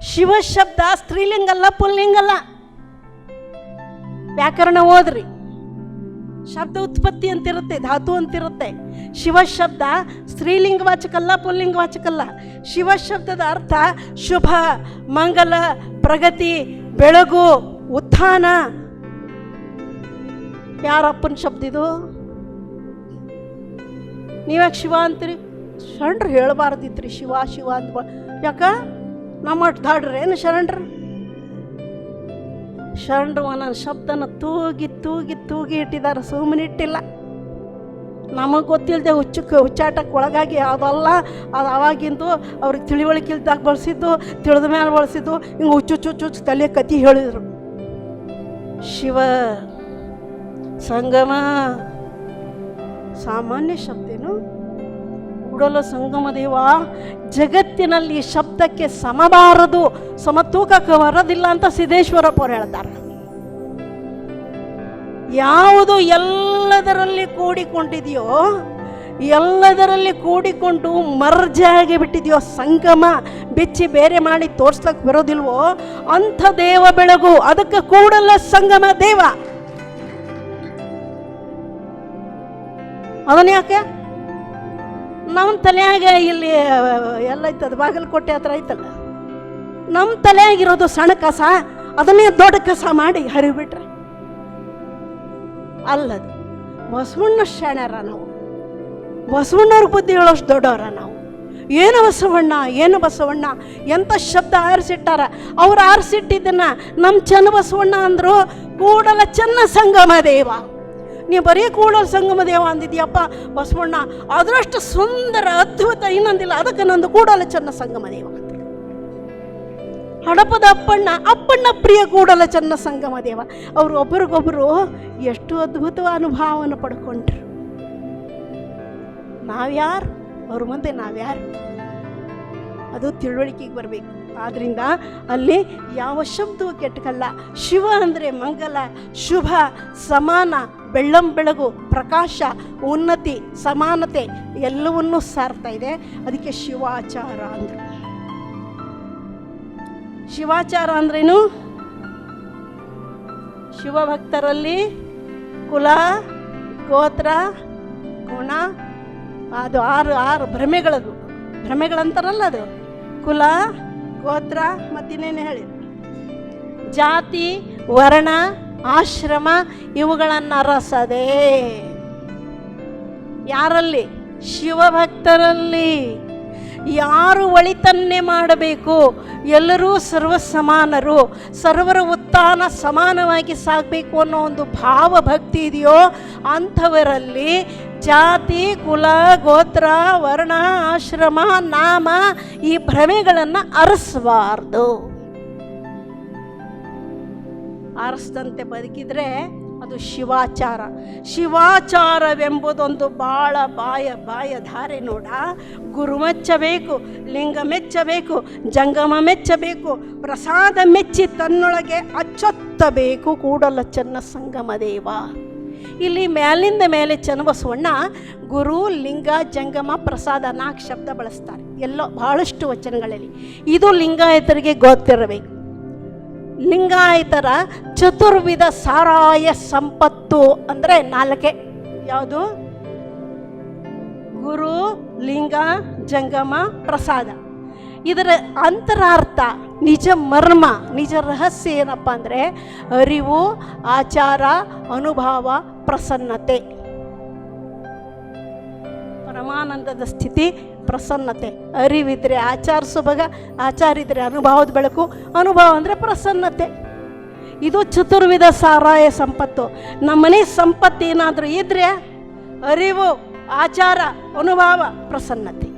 ಶಿವ ಶಬ್ದ, ಸ್ತ್ರೀಲಿಂಗಲ್ಲ, ಪುಲ್ಲಿಂಗಲ್ಲ. ವ್ಯಾಕರಣ ಓದ್ರಿ. ಶಬ್ದ ಉತ್ಪತ್ತಿ ಅಂತಿರುತ್ತೆ, ಧಾತು ಅಂತಿರುತ್ತೆ. ಶಿವ ಶಬ್ದ, ಸ್ತ್ರೀಲಿಂಗ ವಾಚಕಲ್ಲ, ಪುಲ್ಲಿಂಗ ವಾಚಕಲ್ಲ. ಶಿವ ಶಬ್ದದ ಅರ್ಥ ಶುಭ, ಮಂಗಲ, ಪ್ರಗತಿ, ಬೆಳಗು, ಉತ್ಥಾನ. ಯಾರಪ್ಪನ ಶಬ್ದ ಇದು? ನೀವ್ಯಾಕೆ ಶಿವ ಅಂತೀರಿ? ಶರಣರು ಹೇಳಬಾರ್ದಿತ್ರಿ, ಶಿವ ಶಿವ ಅಂತ ಯಾಕ? ನಮ್ಮ ದಾಡ್ರಿ, ಏನು ಶರಣರು? ಶರಣರು ಒಂದೊಂದು ಶಬ್ದನ ತೂಗಿ ತೂಗಿ ತೂಗಿ ಇಟ್ಟಿದ್ದಾರೆ, ಸುಮ್ಮನೆ ಇಟ್ಟಿಲ್ಲ. ನಮಗೆ ಗೊತ್ತಿಲ್ಲದೆ ಹುಚ್ಚಕ್ಕೆ ಹುಚ್ಚಾಟಕ್ಕೆ ಒಳಗಾಗಿ ಅದಲ್ಲ, ಅದು ಅವಾಗಿಂದು ಅವ್ರಿಗೆ ತಿಳಿವಳಿಕೆ ಇಲ್ದಾಗ ಬಳಸಿದ್ದು, ತಿಳಿದ ಮೇಲೆ ಬಳಸಿದ್ದು, ಹಿಂಗೆ ಹುಚ್ಚು ಹುಚ್ಚು ಹುಚ್ಚು ತಲೆ ಕತಿ ಹೇಳಿದರು. ಶಿವ ಸಂಗಮ, ಸಾಮಾನ್ಯ ಶಬ್ದೇನು ಕೂಡಲ ಸಂಗಮ ದೇವ, ಜಗತ್ತಿನಲ್ಲಿ ಶಬ್ದಕ್ಕೆ ಸಮಬಾರದು, ಸಮತೂಕಕ್ಕೆ ಬರೋದಿಲ್ಲ ಅಂತ ಸಿದ್ದೇಶ್ವರಪ್ಪರು ಹೇಳ್ತಾರೆ. ಯಾವುದು ಎಲ್ಲದರಲ್ಲಿ ಕೂಡಿಕೊಂಡಿದೆಯೋ, ಎಲ್ಲದರಲ್ಲಿ ಕೂಡಿಕೊಂಡು ಮರ್ಜಾಗಿ ಬಿಟ್ಟಿದೆಯೋ ಸಂಗಮ, ಬಿಚ್ಚಿ ಬೇರೆ ಮಾಡಿ ತೋರ್ಸ್ಲಕ್ಕೆ ಬರೋದಿಲ್ವೋ, ಅಂಥ ದೇವ ಬೆಳಗು, ಅದಕ್ಕೆ ಕೂಡಲ್ಲ ಸಂಗಮ ದೇವ. ಅದನ್ನ ಯಾಕೆ ನಮ್ಮ ತಲೆಯಾಗ ಇಲ್ಲಿ ಎಲ್ಲ ಐತದ ಬಾಗಲಕೋಟೆ ಹತ್ರ ಐತಲ್ಲ? ನಮ್ಮ ತಲೆಯಾಗಿರೋದು ಸಣ್ಣ ಕಸ, ಅದನ್ನೇ ದೊಡ್ಡ ಕಸ ಮಾಡಿ ಹರಿಬಿಟ್ರೆ. ಅಲ್ಲದು, ಬಸವಣ್ಣ ಶಾಣ್ಯಾರ ನಾವು. ಬಸವಣ್ಣವ್ರ ಬುದ್ಧಿ ಹೇಳೋಷ್ಟು ದೊಡ್ಡವರ ನಾವು. ಏನು ಬಸವಣ್ಣ ಏನು ಬಸವಣ್ಣ ಎಂಥ ಶಬ್ದ ಆರಿಸಿಟ್ಟಾರ ಅವ್ರು ಆರಿಸಿಟ್ಟಿದ್ದನ್ನ ನಮ್ಮ ಚೆನ್ನ ಬಸವಣ್ಣ ಅಂದರು, ಕೂಡಲ ಚೆನ್ನ ಸಂಗಮ ದೇವ. ನೀ ಬರೀ ಕೂಡಲ ಸಂಗಮ ದೇವ ಅಂದಿದ್ಯಪ್ಪ ಬಸವಣ್ಣ. ಅದರಷ್ಟು ಸುಂದರ, ಅದ್ಭುತ ಇನ್ನೊಂದಿಲ್ಲ. ಅದಕ್ಕೆ ನಂದು ಕೂಡಲ ಚನ್ನ ಸಂಗಮ ದೇವ ಹಡಪದ ಅಪ್ಪಣ್ಣ ಅಪ್ಪಣ್ಣ ಪ್ರಿಯ ಕೂಡಲ ಚನ್ನ ಸಂಗಮ ದೇವ. ಅವರು ಒಬ್ಬರಿಗೊಬ್ಬರು ಎಷ್ಟು ಅದ್ಭುತ ಅನುಭವವನ್ನು ಪಡ್ಕೊಂಡ್ರು. ನಾವ್ಯಾರು? ಅವ್ರ ಮುಂದೆ ನಾವ್ಯಾರು? ಅದು ತಿಳುವಳಿಕೆಗೆ ಬರಬೇಕು. ಆದ್ದರಿಂದ ಅಲ್ಲಿ ಯಾವ ಶಬ್ದವೂ ಕೆಟ್ಟಕಲ್ಲ. ಶಿವ ಅಂದರೆ ಮಂಗಲ, ಶುಭ, ಸಮಾನ ಬೆಳ್ಳಂ ಬೆಳಗು, ಪ್ರಕಾಶ, ಉನ್ನತಿ, ಸಮಾನತೆ ಎಲ್ಲವನ್ನೂ ಸಾರ್ತಾ ಇದೆ. ಅದಕ್ಕೆ ಶಿವಾಚಾರ ಅಂದರು. ಶಿವಾಚಾರ ಅಂದ್ರೇನು? ಶಿವಭಕ್ತರಲ್ಲಿ ಕುಲ, ಗೋತ್ರ, ಗುಣ, ಅದು ಆರು ಆರು ಭ್ರಮೆಗಳದು. ಭ್ರಮೆಗಳಂತಾರಲ್ಲ ಅದು. ಕುಲ, ಗೋತ್ರ ಮತ್ತಿನ್ನೇನು ಹೇಳಿ ಜಾತಿ, ವರ್ಣ ಆಶ್ರಮ ಇವುಗಳನ್ನು ಅರಸದೆ. ಯಾರಲ್ಲಿ? ಶಿವಭಕ್ತರಲ್ಲಿ. ಯಾರು ಒಳಿತನ್ನೇ ಮಾಡಬೇಕು? ಎಲ್ಲರೂ ಸರ್ವ ಸಮಾನರು ಸರ್ವರ ಉತ್ಥಾನ ಸಮಾನವಾಗಿ ಸಾಗಬೇಕು ಅನ್ನೋ ಒಂದು ಭಾವ ಭಕ್ತಿ ಇದೆಯೋ, ಅಂಥವರಲ್ಲಿ ಜಾತಿ, ಕುಲ, ಗೋತ್ರ, ವರ್ಣ, ಆಶ್ರಮ, ನಾಮ ಈ ಭ್ರಮೆಗಳನ್ನು ಅರಸಬಾರ್ದು. ಆರಿಸ್ದಂತೆ ಬದುಕಿದ್ರೆ ಅದು ಶಿವಾಚಾರ. ಶಿವಾಚಾರವೆಂಬುದೊಂದು ಬಾಳ ಬಾಯ ಬಾಯ ಧಾರೆ ನೋಡ. ಗುರು ಮೆಚ್ಚಬೇಕು, ಲಿಂಗ ಮೆಚ್ಚಬೇಕು, ಜಂಗಮ ಮೆಚ್ಚಬೇಕು, ಪ್ರಸಾದ ಮೆಚ್ಚಿ ತನ್ನೊಳಗೆ ಅಚ್ಚೊತ್ತಬೇಕು ಕೂಡಲ ಚೆನ್ನ ಸಂಗಮ ದೇವ. ಇಲ್ಲಿ ಮೇಲಿಂದ ಮೇಲೆ ಚನ್ನಬಸವಣ್ಣ ಗುರು, ಲಿಂಗ, ಜಂಗಮ, ಪ್ರಸಾದ ನಾಲ್ಕು ಶಬ್ದ ಬಳಸ್ತಾರೆ. ಎಲ್ಲೋ ಬಹಳಷ್ಟು ವಚನಗಳಲ್ಲಿ. ಇದು ಲಿಂಗಾಯತರಿಗೆ ಗೊತ್ತಿರಬೇಕು. ಲಿಂಗಾಯತರ ಚತುರ್ವಿಧ ಸಾರಾಯ ಸಂಪತ್ತು ಅಂದರೆ ನಾಲ್ಕೆ. ಯಾವುದು? ಗುರು, ಲಿಂಗ, ಜಂಗಮ, ಪ್ರಸಾದ. ಇದರ ಅಂತರಾರ್ಥ, ನಿಜ ಮರ್ಮ, ನಿಜ ರಹಸ್ಯ ಏನಪ್ಪ ಅಂದರೆ ಅರಿವು, ಆಚಾರ, ಅನುಭವ, ಪ್ರಸನ್ನತೆ. ಪರಮಾನಂದದ ಸ್ಥಿತಿ ಪ್ರಸನ್ನತೆ. ಅರಿವಿದ್ರೆ ಆಚಾರಿಸುವಾಗ ಆಚಾರಿದ್ರೆ ಅನುಭವದ ಬೆಳಕು. ಅನುಭವ ಅಂದರೆ ಪ್ರಸನ್ನತೆ. ಇದು ಚತುರ್ವಿಧ ಸಾರಾಯ ಸಂಪತ್ತು. ನಮ್ಮನೆ ಸಂಪತ್ತು ಏನಾದರೂ ಇದ್ರೆ ಅರಿವು, ಆಚಾರ, ಅನುಭವ, ಪ್ರಸನ್ನತೆ.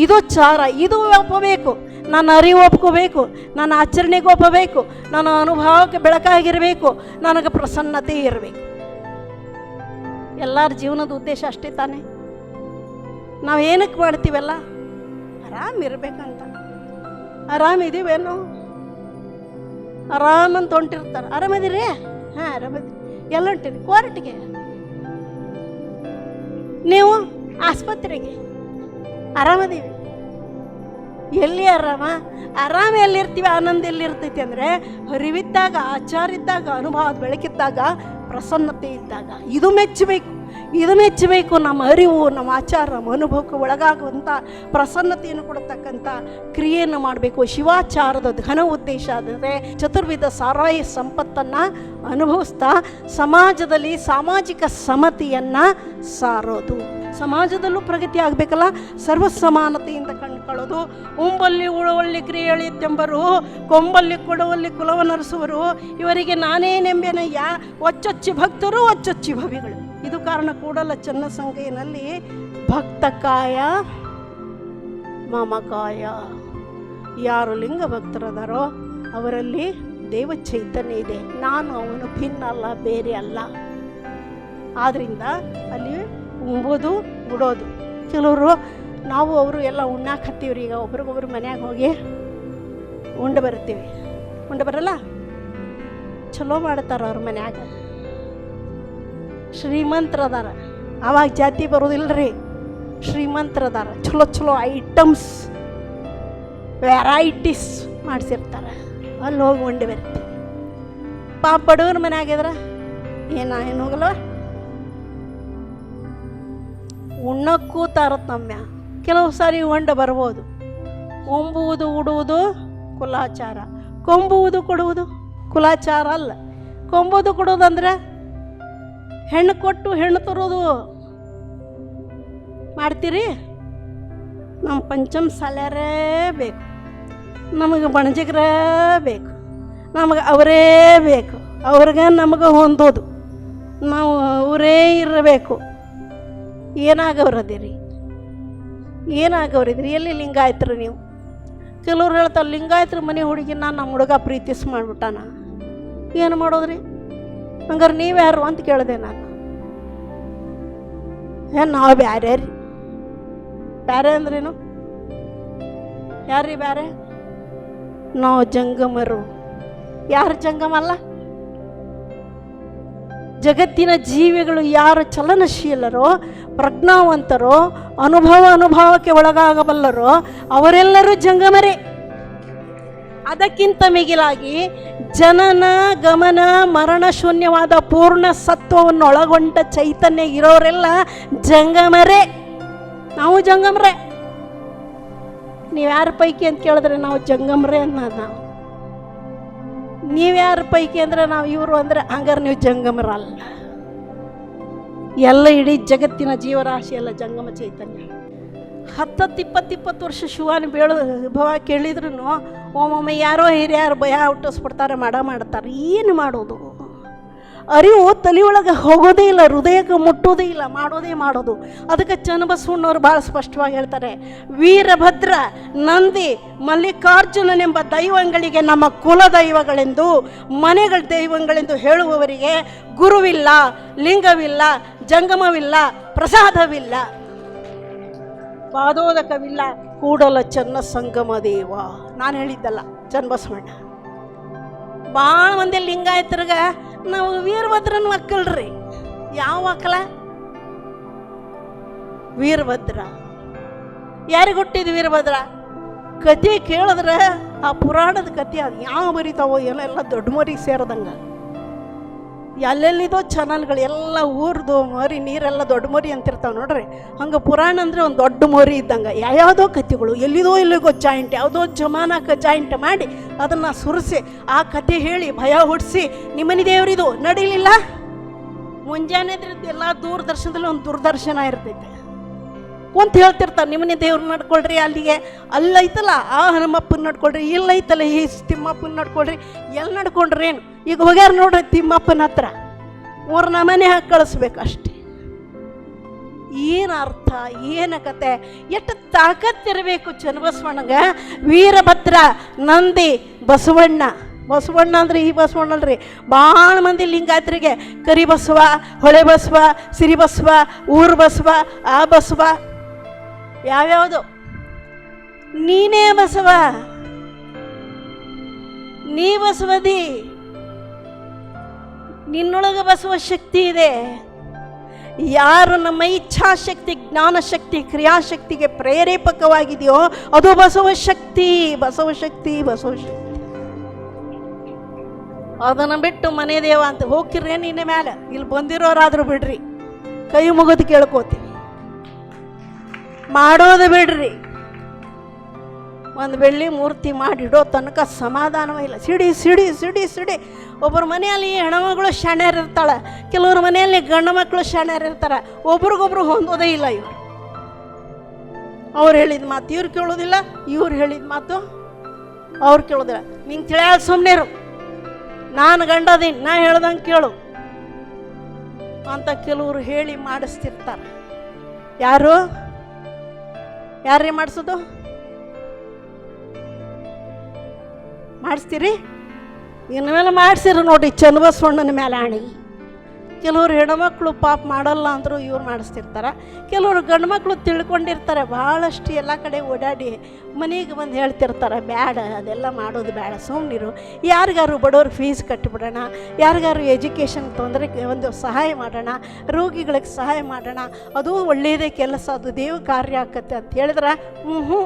ಇದು ಚಾರ, ಇದು ಒಪ್ಪಬೇಕು. ನನ್ನ ಅರಿವು ಒಪ್ಕೋಬೇಕು. ನನ್ನ ಆಚರಣೆಗೆ ಒಪ್ಪಬೇಕು. ನನ್ನ ಅನುಭವಕ್ಕೆ ಬೆಳಕಾಗಿರಬೇಕು. ನನಗೆ ಪ್ರಸನ್ನತೆ ಇರಬೇಕು. ಎಲ್ಲರ ಜೀವನದ ಉದ್ದೇಶ ಅಷ್ಟೇ ತಾನೇ. ನಾವು ಏನಕ್ಕೆ ಮಾಡ್ತೀವಲ್ಲ? ಆರಾಮಿರ್ಬೇಕಂತ ಆರಾಮಿದ್ದೀವೇನು ಆರಾಮಂತ ಹೊಂಟಿರ್ತಾರೆ. ಆರಾಮದಿರಿ? ಹಾಂ, ಆರಾಮದಿರಿ. ಎಲ್ಲ ಹೊಂಟಿರಿ ಕೋರ್ಟ್ಗೆ. ನೀವು ಆಸ್ಪತ್ರೆಗೆ. ಆರಾಮದೀವಿ. ಎಲ್ಲಿ ಆರಾಮ? ಆರಾಮ ಎಲ್ಲಿರ್ತೀವಿ? ಆನಂದ ಎಲ್ಲಿರ್ತೈತಿ ಅಂದರೆ, ಹರಿವಿದ್ದಾಗ, ಆಚಾರಿದ್ದಾಗ ಅನುಭವದ ಅನುಭವ ಬೆಳಕಿದ್ದಾಗ, ಪ್ರಸನ್ನತೆ ಇದ್ದಾಗ. ಇದು ಮೆಚ್ಚಬೇಕು. ಇದು ಮೆಚ್ಚಬೇಕು ನಮ್ಮ ಅರಿವು, ನಮ್ಮ ಆಚಾರ, ನಮ್ಮ ಅನುಭವಕ್ಕೆ ಒಳಗಾಗುವಂಥ ಪ್ರಸನ್ನತೆಯನ್ನು ಕೊಡತಕ್ಕಂಥ ಕ್ರಿಯೆಯನ್ನು ಮಾಡಬೇಕು. ಶಿವಾಚಾರದ ಘನ ಉದ್ದೇಶ ಆದರೆ ಚತುರ್ವಿಧ ಸಾರಾಯಿ ಸಂಪತ್ತನ್ನು ಅನುಭವಿಸ್ತಾ ಸಮಾಜದಲ್ಲಿ ಸಾಮಾಜಿಕ ಸಮತಿಯನ್ನು ಸಾರೋದು. ಸಮಾಜದಲ್ಲೂ ಪ್ರಗತಿ ಆಗಬೇಕಲ್ಲ? ಸರ್ವ ಸಮಾನತೆಯಿಂದ ಕಂಡುಕೊಳ್ಳೋದು ಉಂಬಲ್ಲಿ ಉಳುವಲ್ಲಿ ತೆಂಬರು ಕೊಂಬಲ್ಲಿ, ಕೊಡುವಲ್ಲಿ ಕುಲವನರಿಸುವರು, ಇವರಿಗೆ ನಾನೇ ನೆಂಬೆನಯ್ಯ ಒಚ್ಚೊಚ್ಚಿ ಭಕ್ತರು, ಒಚ್ಚೊಚ್ಚಿ ಭವಿಗಳು. ಇದು ಕಾರಣ ಕೂಡಲ ಭಕ್ತ ಭಕ್ತಕಾಯ, ಮಾಮಕಾಯ. ಯಾರು ಲಿಂಗ ಭಕ್ತರದಾರೋ ಅವರಲ್ಲಿ ದೇವ ಚೈತನ್ಯ ಇದೆ. ನಾನು ಅವನು ಭಿನ್ನ ಅಲ್ಲ, ಬೇರೆ ಅಲ್ಲ. ಆದ್ದರಿಂದ ಅಲ್ಲಿ ಉಂಬೋದು, ಉಡೋದು. ಕೆಲವರು, ನಾವು ಅವರು ಎಲ್ಲ ಉಣ್ಣಾಕ್ ಹತ್ತೀವ್ರಿ ಈಗ ಒಬ್ರಿಗೊಬ್ರು ಮನ್ಯಾಗ ಹೋಗಿ ಉಂಡು ಬರ್ತೀವಿ ಉಂಡು ಬರಲ್ಲ? ಚಲೋ ಮಾಡ್ತಾರ ಅವ್ರ ಮನ್ಯಾಗ. ಶ್ರೀಮಂತರದಾರ. ಅವಾಗ ಜಾತಿ ಬರೋದಿಲ್ಲರಿ ಶ್ರೀಮಂತರದಾರ. ಚಲೋ ಚಲೋ ಐಟಮ್ಸ್ ವೆರೈಟೀಸ್ ಮಾಡಿಸಿರ್ತಾರೆ. ಅಲ್ಲಿ ಹೋಗಿ ಉಂಡೆ ಬರ್ತೀವಿ ಪಾಪ ಬಡವ್ರ ಮನ್ಯಾಗಿದ್ರ ಏನ, ಏನು ಹೋಗಲ್ಲ? ಉಣ್ಣಕ್ಕೂ ತಾರತಮ್ಯ. ಕೆಲವು ಸಾರಿ ಉಂಡೆ ಬರ್ಬೋದು. ಕೊಂಬುವುದು ಉಡುವುದು ಕುಲಾಚಾರ. ಕೊಂಬುವುದು ಕೊಡುವುದು ಕುಲಾಚಾರ ಅಲ್ಲ. ಕೊಂಬುದು ಕೊಡೋದಂದ್ರೆ ಹೆಣ್ಣು ಕೊಟ್ಟು ಹೆಣ್ಣು ತರೋದು ಮಾಡ್ತೀರಿ? ನಮ್ಮ ಪಂಚಮ ಸಾಲ್ಯಾರೇ ಬೇಕು. ನಮಗೆ ಬಣಜಿಗರ ಬೇಕು. ನಮಗೆ ಅವರೇ ಬೇಕು. ಅವ್ರಿಗೆ ನಮಗೆ ಹೊಂದೋದು. ನಾವು ಅವರೇ ಇರಬೇಕು. ಏನಾಗವ್ರದಿರಿ? ಏನಾಗವ್ರಿದ್ರಿ? ಎಲ್ಲಿ ಲಿಂಗಾಯತ್ರು ನೀವು? ಕೆಲವ್ರು ಹೇಳ್ತಾರೆ, ಲಿಂಗಾಯತ್ರ ಮನೆ ಹುಡುಗಿನ ನಮ್ಮ ಹುಡುಗ ಪ್ರೀತಿಸ್ ಮಾಡಿಬಿಟ್ಟಾನ. ಏನು ಮಾಡೋದ್ರಿ? ಹಂಗಾರೆ ನೀವ್ಯಾರು ಅಂತ ಕೇಳಿದೆ ನಾನು. ಏನು ನಾವು ಬ್ಯಾರೆ ರೀ. ಬ್ಯಾರೆ ಅಂದ್ರೇನು? ಯಾರ್ರೀ ಬ್ಯಾರೆ? ನಾವು ಜಂಗಮರು. ಯಾರು ಜಂಗಮ ಅಲ್ಲ? ಜಗತ್ತಿನ ಜೀವಿಗಳು ಯಾರು ಚಲನಶೀಲರೋ, ಪ್ರಜ್ಞಾವಂತರೋ, ಅನುಭವ ಅನುಭವಕ್ಕೆ ಒಳಗಾಗಬಲ್ಲರೋ, ಅವರೆಲ್ಲರೂ ಜಂಗಮರೇ. ಅದಕ್ಕಿಂತ ಮಿಗಿಲಾಗಿ ಜನನ, ಗಮನ, ಮರಣ ಶೂನ್ಯವಾದ ಪೂರ್ಣ ಸತ್ವವನ್ನು ಒಳಗೊಂಡ ಚೈತನ್ಯ ಇರೋರೆಲ್ಲ ಜಂಗಮರೇ. ನಾವು ಜಂಗಮರೇ. ನೀವ್ಯಾರ ಪೈಕಿ ಅಂತ ಕೇಳಿದ್ರೆ ನಾವು ಜಂಗಮರೇ ಅನ್ನೋದು ನಾವು. ನೀವ್ಯಾರ ಪೈಕಿ ಅಂದ್ರೆ ನಾವು ಇವರು ಅಂದ್ರೆ ಹಂಗಾರೆ ನೀವು ಜಂಗಮರಲ್ಲ. ಎಲ್ಲ ಇಡೀ ಜಗತ್ತಿನ ಜೀವರಾಶಿ ಎಲ್ಲ ಜಂಗಮ ಚೈತನ್ಯ. ಹತ್ತತ್ತು ಇಪ್ಪತ್ತು ಇಪ್ಪತ್ತು ವರ್ಷ ಶಿವನ ಬೇಳು ಭವ ಕೇಳಿದ್ರು ಒಮ್ಮೊಮ್ಮೆ ಯಾರೋ ಹಿರಿಯಾರು ಭಯ ಹುಟ್ಟಿಸ್ಬಿಡ್ತಾರೆ, ಮಾಡ ಮಾಡ್ತಾರೆ, ಏನು ಮಾಡೋದು? ಅರಿವು ತಲೆಯೊಳಗೆ ಹೋಗೋದೇ ಇಲ್ಲ, ಹೃದಯಕ್ಕೆ ಮುಟ್ಟೋದೇ ಇಲ್ಲ, ಮಾಡೋದೇ ಮಾಡೋದು. ಅದಕ್ಕೆ ಚನ್ನಬಸವಣ್ಣವ್ರು ಭಾಳ ಸ್ಪಷ್ಟವಾಗಿ ಹೇಳ್ತಾರೆ, ವೀರಭದ್ರ ನಂದಿ ಮಲ್ಲಿಕಾರ್ಜುನನೆಂಬ ದೈವಗಳಿಗೆ ನಮ್ಮ ಕುಲ ದೈವಗಳೆಂದು, ಮನೆಗಳ ದೈವಗಳೆಂದು ಹೇಳುವವರಿಗೆ ಗುರುವಿಲ್ಲ, ಲಿಂಗವಿಲ್ಲ, ಜಂಗಮವಿಲ್ಲ, ಪ್ರಸಾದವಿಲ್ಲ. ಪಾದೋದಕವಿಲ್ಲ. ಕೂಡಲ ಚನ್ನ ಸಂಗಮ ದೇವ. ನಾನು ಹೇಳಿದ್ದಲ್ಲ ಚನ್ನಬಸವಣ್ಣ ಭಾಳ ಮಂದಿ ಲಿಂಗಾಯತರ್ಗ ನಾವು ವೀರಭದ್ರನ ಮಕ್ಕಳ್ರಿ ಯಾವ ಮಕ್ಕಳ ವೀರಭದ್ರ. ಯಾರಿಗೆ ಹುಟ್ಟಿದ ವೀರಭದ್ರ? ಕತೆ ಕೇಳಿದ್ರೆ ಆ ಪುರಾಣದ ಕತೆ ಅದು ಯಾವ ಬರೀತಾವೋ ಏನೋ ಎಲ್ಲ ದೊಡ್ಡ ಮರಿಗೆ ಸೇರಿದಂಗೆ. ಎಲ್ಲೆಲ್ಲಿದೋ ಚಾನಲ್ಗಳು ಎಲ್ಲ ಊರ್ದು ಮರಿ, ನೀರೆಲ್ಲ ದೊಡ್ಡ ಮರಿ ಅಂತಿರ್ತಾವೆ ನೋಡ್ರಿ. ಹಂಗೆ ಪುರಾಣ ಅಂದರೆ ಒಂದು ದೊಡ್ಡ ಮರಿ ಇದ್ದಂಗೆ. ಯಾವ್ಯಾವುದೋ ಕಥೆಗಳು, ಎಲ್ಲಿದೋ ಎಲ್ಲಿಗೋ ಜಾಯಿಂಟ್ ಯಾವುದೋ ಜಮಾನಕ್ಕೆ ಜಾಯಿಂಟ್ ಮಾಡಿ ಅದನ್ನು ಸುರಿಸಿ, ಆ ಕತೆ ಹೇಳಿ ಭಯ ಹುಡ್ಸಿ, ನಿಮ್ಮನೆ ದೇವರಿದು, ನಡೀಲಿಲ್ಲ? ಮುಂಜಾನೆ ಎಲ್ಲ ದೂರದರ್ಶನದಲ್ಲಿ ಒಂದು ದೂರದರ್ಶನ ಇರ್ತೈತೆ. ಕುಂತ ಹೇಳ್ತಿರ್ತಾರೆ, ನಿಮ್ಮನೆ ದೇವ್ರು ನಡ್ಕೊಳ್ರಿ ಅಲ್ಲಿಗೆ. ಅಲ್ಲೈತಲ್ಲ, ಆ ಹನುಮಪ್ಪನ ನಡ್ಕೊಳ್ರಿ, ಇಲ್ಲೈತಲ್ಲ, ಈ ತಿಮ್ಮಪ್ಪನ ನಡ್ಕೊಳ್ರಿ ಎಲ್ಲಿ ನಡ್ಕೊಂಡ್ರಿ ಏನು ಈಗ ಹೋಗ್ಯಾರ ನೋಡ್ರಿ ತಿಮ್ಮಪ್ಪನ ಹತ್ರ. ಮೂರು ನಮನೆ ಹಾಕಿ ಕಳಿಸ್ಬೇಕು ಅಷ್ಟೇ. ಏನು ಅರ್ಥ, ಏನು ಕತೆ? ಎಷ್ಟು ತಾಕತ್ತಿರಬೇಕು ಚನ್ನಬಸವಣ್ಣಗೆ? ವೀರಭದ್ರ, ನಂದಿ, ಬಸವಣ್ಣ. ಬಸವಣ್ಣ ಅಂದ್ರೆ ಈ ಬಸವಣ್ಣ ಅಲ್ರಿ. ಭಾಳ ಮಂದಿ ಲಿಂಗಾಯತರಿಗೆ ಕರಿ ಬಸವ, ಹೊಳೆ ಬಸವ, ಸಿರಿ ಬಸವ, ಊರು ಬಸವ, ಆ ಬಸವ. ಯಾವ್ಯಾವುದು? ನೀನೇ ಬಸವ. ನೀ ಬಸವದಿ. ನಿನ್ನೊಳಗೆ ಬಸವ ಶಕ್ತಿ ಇದೆ. ಯಾರು ನಮ್ಮ ಇಚ್ಛಾಶಕ್ತಿ, ಜ್ಞಾನಶಕ್ತಿ, ಕ್ರಿಯಾಶಕ್ತಿಗೆ ಪ್ರೇರೇಪಕವಾಗಿದೆಯೋ ಅದು ಬಸವ ಶಕ್ತಿ ಬಸವ ಶಕ್ತಿ ಬಸವ ಶಕ್ತಿ. ಅದನ್ನು ಬಿಟ್ಟು ಮನೆ ದೇವ ಅಂತ ಹೋಗ್ತಿರ್ರಿ ನಿನ್ನೆ ಮೇಲೆ ಇಲ್ಲಿ ಬಂದಿರೋರಾದ್ರೂ ಬಿಡ್ರಿ. ಕೈ ಮುಗಿದು ಕೇಳ್ಕೋತೀನಿ. ಮಾಡೋದು ಬಿಡ್ರಿ. ಒಂದು ಬೆಳ್ಳಿ ಮೂರ್ತಿ ಮಾಡಿಡೋ ತನಕ ಸಮಾಧಾನವೇ ಇಲ್ಲ. CD CD CD CD. ಒಬ್ಬರ ಮನೆಯಲ್ಲಿ ಹೆಣ್ಮಗಳು ಶಾಣ್ಯರಿರ್ತಾಳೆ ಕೆಲವ್ರ ಮನೆಯಲ್ಲಿ ಗಂಡ ಮಕ್ಕಳು ಶಾಣ್ಯರಿರ್ತಾರೆ ಒಬ್ರಿಗೊಬ್ರು ಹೊಂದೋದೇ ಇಲ್ಲ ಇವರು. ಅವ್ರು ಹೇಳಿದ ಮಾತು ಇವ್ರು ಕೇಳೋದಿಲ್ಲ, ಇವ್ರು ಹೇಳಿದ ಮಾತು ಅವ್ರು ಕೇಳೋದಿಲ್ಲ. ನಿಂಗೆ ತಿಳಿಯಲ್ ಸುಮ್ಮನೆ ಇರು. ನಾನು ಗಂಡದೀನಿ, ನಾ ಹೇಳ್ದಂಗೆ ಕೇಳು ಅಂತ ಕೆಲವರು ಹೇಳಿ ಮಾಡಿಸ್ತಿರ್ತಾರೆ. ಯಾರು? ಯಾರೇ ಮಾಡಿಸೋದು? ಮಾಡಿಸ್ತೀರಿ? ಇನ್ನು ಮೇಲೆ ಮಾಡಿಸಿರು ನೋಡಿ ಚನ್ನಬಸವಣ್ಣನ ಮೇಲೆ ಆಣಿ. ಕೆಲವರು ಹೆಣ್ಮಕ್ಳು ಪಾಪ ಮಾಡಲ್ಲ ಅಂದರೂ ಇವ್ರು ಮಾಡಿಸ್ತಿರ್ತಾರೆ. ಕೆಲವರು ಗಂಡು ಮಕ್ಕಳು ತಿಳ್ಕೊಂಡಿರ್ತಾರೆ, ಭಾಳಷ್ಟು ಎಲ್ಲ ಕಡೆ ಓಡಾಡಿ ಮನೆಗೆ ಬಂದು ಹೇಳ್ತಿರ್ತಾರೆ ಬೇಡ ಅದೆಲ್ಲ ಮಾಡೋದು ಬೇಡ ಸುಮ್ಮನಿರು ಯಾರಿಗಾರು ಬಡವ್ರಿಗೆ ಫೀಸ್ ಕಟ್ಟಿಬಿಡೋಣ ಯಾರಿಗಾರು ಎಜುಕೇಷನ್ ತೊಂದರೆ ಒಂದು ಸಹಾಯ ಮಾಡೋಣ, ರೋಗಿಗಳಿಗೆ ಸಹಾಯ ಮಾಡೋಣ, ಅದು ಒಳ್ಳೆಯದೇ ಕೆಲಸ, ಅದು ದೇವ ಕಾರ್ಯ ಆಕತ್ತೆ ಅಂತ ಹೇಳಿದ್ರೆ ಹ್ಞೂ ಹ್ಞೂ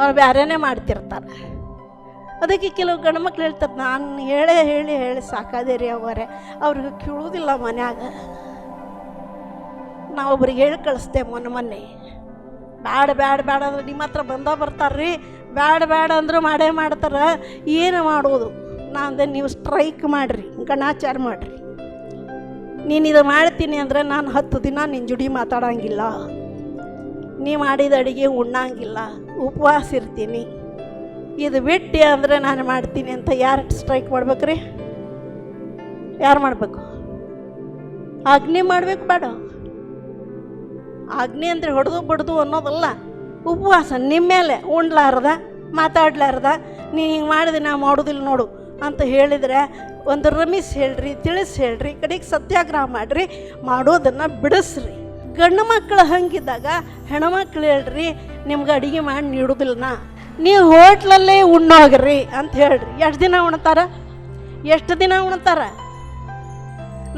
ಅವ್ರು ಬೇರೆನೇ ಮಾಡ್ತಿರ್ತಾರೆ. ಅದಕ್ಕೆ ಕೆಲವು ಗಂಡು ಮಕ್ಳು ಹೇಳ್ತಾರೆ, ನಾನು ಹೇಳೇ ಹೇಳಿ ಹೇಳಿ ಸಾಕಾದೆ ರೀ ಅವರೇ ಅವ್ರಿಗೆ ಕೇಳುವುದಿಲ್ಲ ಮನ್ಯಾಗ. ನಾವೊಬ್ರಿಗೆ ಹೇಳಿ ಕಳಿಸ್ದೆ ಮೊನ್ನೆ ಮೊನ್ನೆ. ಬ್ಯಾಡ ಬ್ಯಾಡ ಬ್ಯಾಡ ಅಂದ್ರೆ ನಿಮ್ಮ ಹತ್ರ ಬಂದ ಬರ್ತಾರ್ರಿ ಬ್ಯಾಡ ಬ್ಯಾಡ ಅಂದರೂ ಮಾಡೇ ಮಾಡ್ತಾರೆ. ಏನು ಮಾಡೋದು ನಾನು ನೀವು ಸ್ಟ್ರೈಕ್ ಮಾಡಿರಿ, ಗಣಾಚಾರ ಮಾಡಿರಿ. ನೀನು ಇದು ಮಾಡ್ತೀನಿ ಅಂದರೆ ನಾನು ಹತ್ತು ದಿನ ನಿನ್ನ ಜುಡಿ ಮಾತಾಡೋಂಗಿಲ್ಲ. ನೀ ಮಾಡಿದ ಅಡುಗೆ ಉಣ್ಣಂಗಿಲ್ಲ. ಉಪವಾಸ ಇರ್ತೀನಿ. ಇದು ಬಿಟ್ಟು ಅಂದರೆ ನಾನು ಮಾಡ್ತೀನಿ ಅಂತ ಯಾರು ಸ್ಟ್ರೈಕ್ ಮಾಡ್ಬೇಕ್ರಿ? ಯಾರು ಮಾಡಬೇಕು? ಆಗ್ನಿ ಮಾಡಬೇಕು ಬೇಡ. ಅಗ್ನಿ ಅಂದರೆ ಹೊಡೆದು ಬಡ್ದು ಅನ್ನೋದಲ್ಲ. ಉಪವಾಸ ನಿಮ್ಮ ಮೇಲೆ ಉಣ್ಲಾರ್ದ ಮಾತಾಡ್ಲಾರ್ದ, ನೀ ಹಿಂಗೆ ಮಾಡಿದೆ ನಾ ಮಾಡೋದಿಲ್ಲ ನೋಡು ಅಂತ ಹೇಳಿದರೆ ಒಂದು ರಮಿಸ್ ಹೇಳ್ರಿ, ತಿಳಿಸಿ ಹೇಳ್ರಿ, ಕಡೆಗೆ ಸತ್ಯಾಗ್ರಹ ಮಾಡಿರಿ, ಮಾಡೋದನ್ನು ಬಿಡಿಸ್ರಿ. ಗಂಡು ಮಕ್ಕಳು ಹಂಗಿದ್ದಾಗ ಹೆಣ್ಮಕ್ಳು ಹೇಳ್ರಿ, ನಿಮ್ಗೆ ಅಡುಗೆ ಮಾಡಿ ನೀಡೋದಿಲ್ಲ ನೀವು ಹೋಟ್ಲಲ್ಲೇ ಉಣ್ಣೋಗ್ರಿ ಅಂತ ಹೇಳ್ರಿ. ಎಷ್ಟು ದಿನ ಉಣ್ತಾರ? ಎಷ್ಟು ದಿನ ಉಣ್ತಾರ?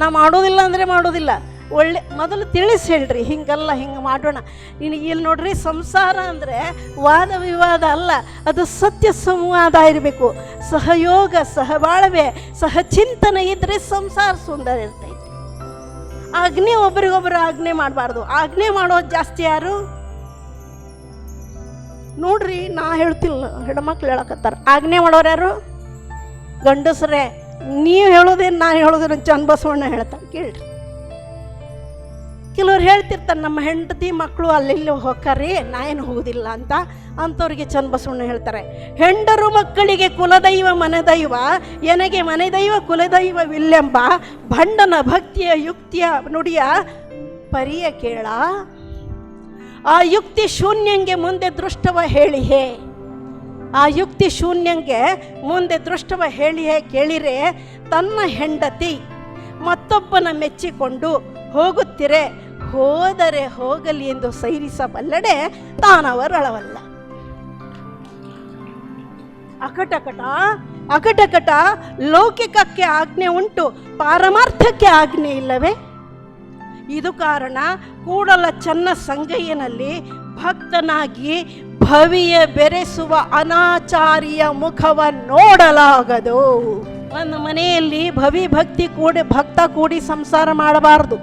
ನಾ ಮಾಡೋದಿಲ್ಲ ಅಂದರೆ ಮಾಡೋದಿಲ್ಲ. ಒಳ್ಳೆ ಮೊದಲು ತಿಳಿಸಿ ಹೇಳ್ರಿ, ಹಿಂಗಲ್ಲ, ಹಿಂಗೆ ಮಾಡೋಣ. ನಿನಗೆ ಇಲ್ಲಿ ನೋಡ್ರಿ ಸಂಸಾರ ಅಂದರೆ ವಾದ ವಿವಾದ ಅಲ್ಲ, ಅದು ಸತ್ಯ ಸಂವಾದ ಇರಬೇಕು. ಸಹಯೋಗ, ಸಹಬಾಳ್ವೆ ಸಹಚಿಂತನೆ ಇದ್ದರೆ ಸಂಸಾರ ಸುಂದರ ಇರ್ತೈತಿ. ಆಜ್ಞೆ ಒಬ್ರಿಗೊಬ್ರು ಆಜ್ಞೆ ಮಾಡಬಾರ್ದು. ಆಜ್ಞೆ ಮಾಡೋದು ಜಾಸ್ತಿ ಯಾರು? ನೋಡ್ರಿ, ನಾ ಹೇಳ್ತಿಲ್ಲ ಹೆಣ್ಮಕ್ಳು ಹೇಳಕತ್ತಾರ. ಆಜ್ಞೆ ಮಾಡೋರು ಯಾರು? ಗಂಡಸ್ರೇ. ನೀವು ಹೇಳೋದೇನು ನಾನು ಹೇಳೋದೇನು ಚಂದ ಬಸವಣ್ಣ ಹೇಳ್ತಾರೆ ಕೇಳ್ರಿ. ಕೆಲವ್ರು ಹೇಳ್ತಿರ್ತಾರೆ, ನಮ್ಮ ಹೆಂಡತಿ ಮಕ್ಕಳು ಅಲ್ಲಿ ಹೋಗ್ತಾರ್ರಿ ನಾ ಏನು ಹೋಗೋದಿಲ್ಲ ಅಂತ ಅಂಥವ್ರಿಗೆ ಬಸವಣ್ಣ ಹೇಳ್ತಾರೆ. ಹೆಂಡರು ಮಕ್ಕಳಿಗೆ ಕುಲದೈವ, ಮನೆದೈವ, ಎನಗೆ ಮನೆದೈವ ಕುಲದೈವವಿಲ್ಲೆಂಬ ಭಂಡನ ಭಕ್ತಿಯ, ಯುಕ್ತಿಯ ನುಡಿಯ, ಪರಿಯ ಕೇಳ ಆ ಯುಕ್ತಿ ಶೂನ್ಯಂಗೆ ಮುಂದೆ ದೃಷ್ಟವ ಹೇಳಿಹೇ ಆ ಯುಕ್ತಿ ಶೂನ್ಯಂಗೆ ಮುಂದೆ ದೃಷ್ಟವ ಹೇಳಿಯೇ ಕೇಳಿರೆ, ತನ್ನ ಹೆಂಡತಿ ಮತ್ತೊಬ್ಬನ ಮೆಚ್ಚಿಕೊಂಡು ಹೋಗುತ್ತಿರೆ, ಹೋದರೆ ಹೋಗಲಿ ಎಂದು ಸೈರಿಸಬಲ್ಲಡೆ ತಾನವರಳವಲ್ಲ. ಅಕಟಕಟ ಅಕಟಕಟ, ಲೌಕಿಕಕ್ಕೆ ಆಜ್ಞೆ ಉಂಟು, ಪಾರಮಾರ್ಥಕ್ಕೆ ಆಜ್ಞೆ ಇಲ್ಲವೇ? ಇದು ಕಾರಣ ಕೂಡಲ ಚನ್ನ ಸಂಗಯ್ಯನಲ್ಲಿ ಭಕ್ತನಾಗಿ ಭವಿಯ ಬೆರೆಸುವ ಅನಾಚಾರಿಯ ಮುಖವ ನೋಡಲಾಗದು. ಒಂದು ಮನೆಯಲ್ಲಿ ಭವಿ ಭಕ್ತಿ ಕೂಡಿ, ಭಕ್ತ ಕೂಡಿ ಸಂಸಾರ ಮಾಡಬಾರದು.